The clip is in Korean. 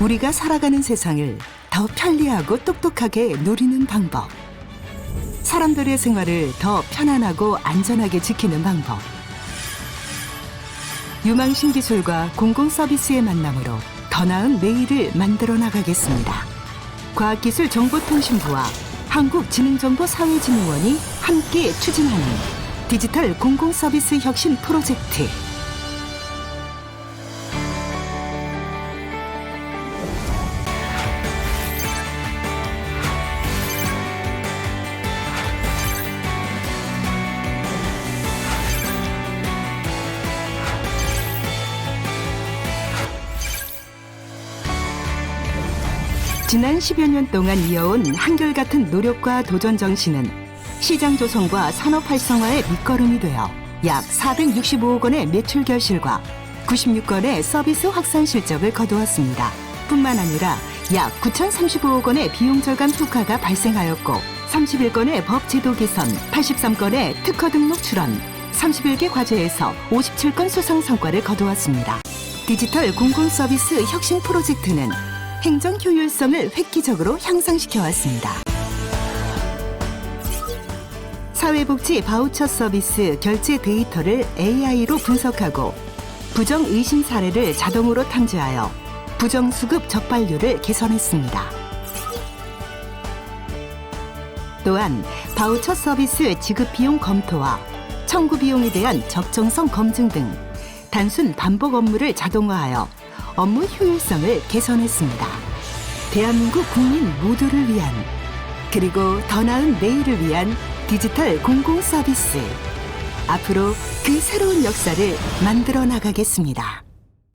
우리가 살아가는 세상을 더 편리하고 똑똑하게 누리는 방법. 사람들의 생활을 더 편안하고 안전하게 지키는 방법. 유망 신 기술과 공공 서비스의 만남으로 더 나은 내일을 만들어 나가겠습니다. 과학기술정보통신부와 한국지능정보사회진흥원이 함께 추진하는 디지털 공공 서비스 혁신 프로젝트. 지난 10여 년 동안 이어온 한결같은 노력과 도전 정신은 시장 조성과 산업 활성화의 밑거름이 되어 약 465억 원의 매출 결실과 96건의 서비스 확산 실적을 거두었습니다. 뿐만 아니라 약 9,035억 원의 비용 절감 효과가 발생하였고 31건의 법 제도 개선, 83건의 특허 등록 출원, 31개 과제에서 57건 수상 성과를 거두었습니다. 디지털 공공 서비스 혁신 프로젝트는 행정 효율성을 획기적으로 향상시켜 왔습니다. 사회복지 바우처 서비스 결제 데이터를 AI로 분석하고 부정 의심 사례를 자동으로 탐지하여 부정 수급 적발률을 개선했습니다. 또한 바우처 서비스 지급 비용 검토와 청구 비용에 대한 적정성 검증 등 단순 반복 업무를 자동화하여 업무 효율성을 개선했습니다. 대한민국 국민 모두를 위한 그리고 더 나은 내일을 위한 디지털 공공 서비스. 앞으로 그 새로운 역사를 만들어 나가겠습니다.